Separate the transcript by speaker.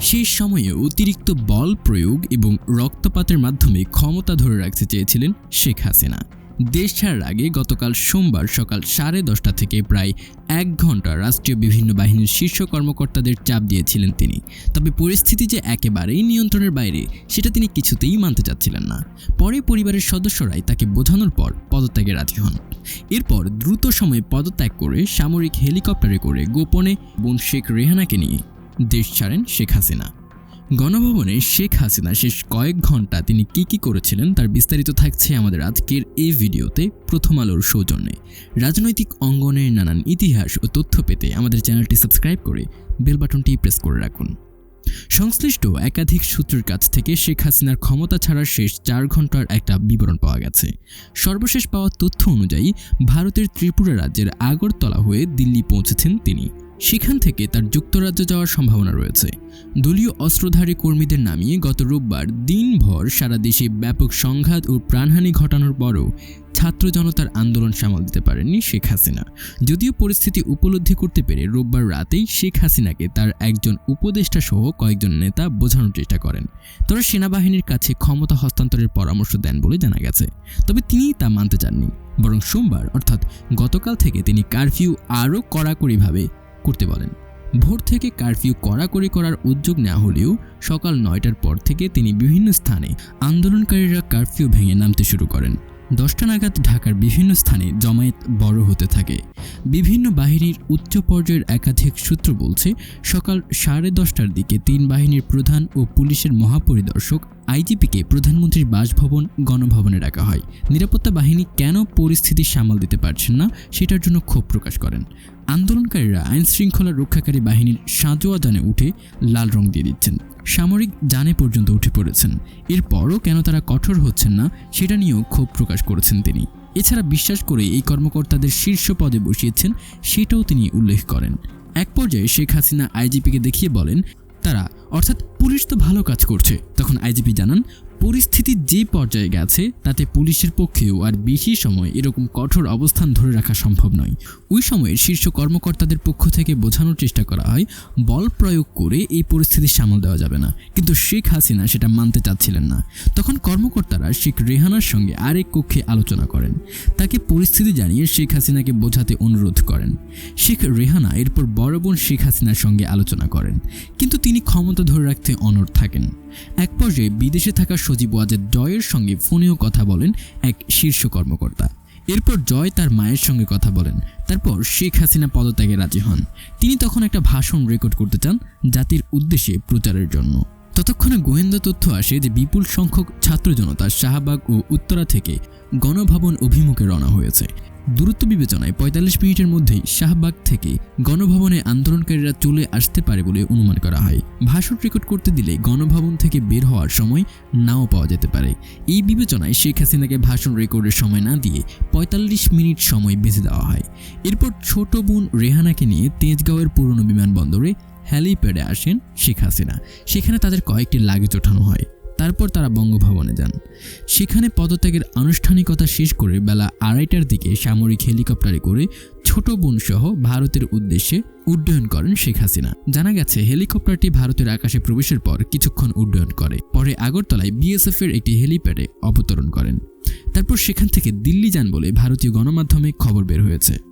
Speaker 1: সেই সময়ে অতিরিক্ত বল প্রয়োগ এবং রক্তপাতের মাধ্যমে ক্ষমতা ধরে রাখতে চেয়েছিলেন শেখ হাসিনা। দেশ ছাড়ার আগে গতকাল সোমবার সকাল সাড়ে দশটা থেকে প্রায় এক ঘণ্টা রাষ্ট্রীয় বিভিন্ন বাহিনীর শীর্ষ কর্মকর্তাদের চাপ দিয়েছিলেন তিনি। তবে পরিস্থিতি যে একেবারেই নিয়ন্ত্রণের বাইরে, সেটা তিনি কিছুতেই মানতে চাচ্ছিলেন না। পরে পরিবারের সদস্যরাই তাকে বোঝানোর পর পদত্যাগে রাজি হন। এরপর দ্রুত সময়ে পদত্যাগ করে সামরিক হেলিকপ্টারে করে গোপনে বোন শেখ রেহানাকে নিয়ে দেশ ছাড়েন শেখ হাসিনা। গণভবনে শেখ হাসিনা শেষ কয়েক ঘণ্টা তিনি কি কি করেছিলেন তার বিস্তারিত থাকছে আমাদের আজকের এই ভিডিওতে প্রথম আলোর সৌজন্যে। রাজনৈতিক অঙ্গনের নানান ইতিহাস ও তথ্য পেতে আমাদের চ্যানেলটি সাবস্ক্রাইব করে বেল বাটনটি প্রেস করে রাখুন। সংশ্লিষ্ট একাধিক সূত্রের কাছ থেকে শেখ হাসিনার ক্ষমতা ছাড়ার শেষ চার ঘণ্টার একটা বিবরণ পাওয়া গেছে। সর্বশেষ পাওয়া তথ্য অনুযায়ী ভারতের ত্রিপুরা রাজ্যের আগরতলা হয়ে দিল্লি পৌঁছেছেন তিনি। সেখান থেকে তার যুক্তরাজ্য যাওয়ার সম্ভাবনা রয়েছে। দলীয় অস্ত্রধারী কর্মীদের নামিয়ে গত রোববার দিনভর সারা দেশে ব্যাপক সংঘাত ও প্রাণহানি ঘটানোর পরও ছাত্র জনতার আন্দোলন সামাল দিতে পারেননি শেখ হাসিনা। যদিও পরিস্থিতি উপলব্ধি করতে পেরে রোববার রাতেই শেখ হাসিনাকে তার একজন উপদেষ্টা সহ কয়েকজন নেতা বোঝানোর চেষ্টা করেন। তারা সেনাবাহিনীর কাছে ক্ষমতা হস্তান্তরের পরামর্শ দেন বলে জানা গেছে। তবে তিনি তা মানতে চাননি। বরং সোমবার, অর্থাৎ গতকাল থেকে তিনি কারফিউ আরও কড়াকড়িভাবে করতে বলেন। ভোর থেকে কারফিউ কড়াকড়ি করার উদ্যোগ নেওয়া হলেও সকাল নয়টার পর থেকে তিনি বিভিন্ন স্থানে আন্দোলনকারীরা কারফিউ ভেঙে নামতে শুরু করেন। দশটা নাগাদ ঢাকার বিভিন্ন স্থানে জমায়েত বড় হতে থাকে। বিভিন্ন বাহিনীর উচ্চ পর্যায়ের একাধিক সূত্র বলছে, সকাল সাড়ে দশটার দিকে তিন বাহিনীর প্রধান ও পুলিশের মহাপরিদর্শক আইজিপিকে প্রধানমন্ত্রীর বাসভবন, গণভবনে ডাকা হয়। নিরাপত্তা বাহিনী কেন পরিস্থিতি সামাল দিতে পারছেন না, সেটার জন্য ক্ষোভ প্রকাশ করেন। আন্দোলনকারীরা আইন শৃঙ্খলা রক্ষাকারী বাহিনীর সাঁজোয়া যানে উঠে লাল রং দিয়ে দিচ্ছেন। সামরিক যানে পর্যন্ত উঠে পড়েছেন। এরপরও কেন তারা কঠোর হচ্ছেন না, সেটা নিয়েও ক্ষোভ প্রকাশ করেছেন তিনি। এছাড়া বিশ্বাস করে এই কর্মকর্তাদের শীর্ষ পদে বসিয়েছেন, সেটাও তিনি উল্লেখ করেন। এক পর্যায়ে শেখ হাসিনা আইজিপিকে দেখিয়ে বলেন, তারা, অর্থাৎ পুলিশ তো ভালো কাজ করছে। তখন আইজিপি জানান পরিস্থিতি যে পর্যায়ে গেছে, তাতে পুলিশের পক্ষেও আর বেশি সময় এরকম কঠোর অবস্থান ধরে রাখা সম্ভব নয়। ওই সময়ের শীর্ষ কর্মকর্তাদের পক্ষ থেকে বোঝানোর চেষ্টা করা হয়, বল প্রয়োগ করে এই পরিস্থিতি সামাল দেওয়া যাবে না। কিন্তু শেখ হাসিনা সেটা মানতে চাচ্ছিলেন না। তখন কর্মকর্তারা শেখ রেহানার সঙ্গে আরেক কক্ষে আলোচনা করেন। তাকে পরিস্থিতি জানিয়ে শেখ হাসিনাকে বোঝাতে অনুরোধ করেন। শেখ রেহানা এরপর বড় বোন শেখ হাসিনার সঙ্গে আলোচনা করেন। কিন্তু তিনি ক্ষমতা ধরে রাখতে অনড় থাকেন। এক পর্যায়ে বিদেশে থাকা সজীব ওয়াজেদ জয়ের সঙ্গে ফোনেও কথা বলেন এক শীর্ষ কর্মকর্তা। এরপর জয় তার মায়ের সঙ্গে কথা বলেন। তারপর শেখ হাসিনা পদত্যাগে রাজি হন। তিনি তখন একটা ভাষণ রেকর্ড করতে চান জাতির উদ্দেশ্যে প্রচারের জন্য। ততক্ষণে গোয়েন্দা তথ্য আসে যে বিপুল সংখ্যক ছাত্র জনতা শাহবাগ ও উত্তরা থেকে গণভবন অভিমুখে রওনা হয়েছে। দূরত্ব বিবেচনায় পঁয়তাল্লিশ মিনিটের মধ্যেই শাহবাগ থেকে গণভবনে আন্দোলনকারীরা চলে আসতে পারে বলে অনুমান করা হয়। ভাষণ রেকর্ড করতে দিলে গণভবন থেকে বের হওয়ার সময় নাও পাওয়া যেতে পারে। এই বিবেচনায় শেখ হাসিনাকে ভাষণ রেকর্ডের সময় না দিয়ে পঁয়তাল্লিশ মিনিট সময় বেঁধে দেওয়া হয়। এরপর ছোট বোন রেহানাকে নিয়ে তেজগাঁওয়ের পুরনো বিমানবন্দরে হ্যালিপ্যাডে আসেন শেখ হাসিনা। সেখানে তাদের কয়েকটি লাগেজ ওঠানো হয়। তারপর তারা বঙ্গভবনে যান। সেখানে পদত্যাগের আনুষ্ঠানিকতা শেষ করে বেলা আড়াইটার দিকে সামরিক হেলিকপ্টারে করে ছোট বোন সহ ভারতের উদ্দেশ্যে উড্ডয়ন করেন শেখ হাসিনা। জানা গেছে, হেলিকপ্টারটি ভারতের আকাশে প্রবেশের পর কিছুক্ষণ উড্ডয়ন করে। পরে আগরতলায় বিএসএফ এর একটি হেলিপ্যাডে অবতরণ করেন। তারপর সেখান থেকে দিল্লি যান বলে ভারতীয় গণমাধ্যমে খবর বের হয়েছে।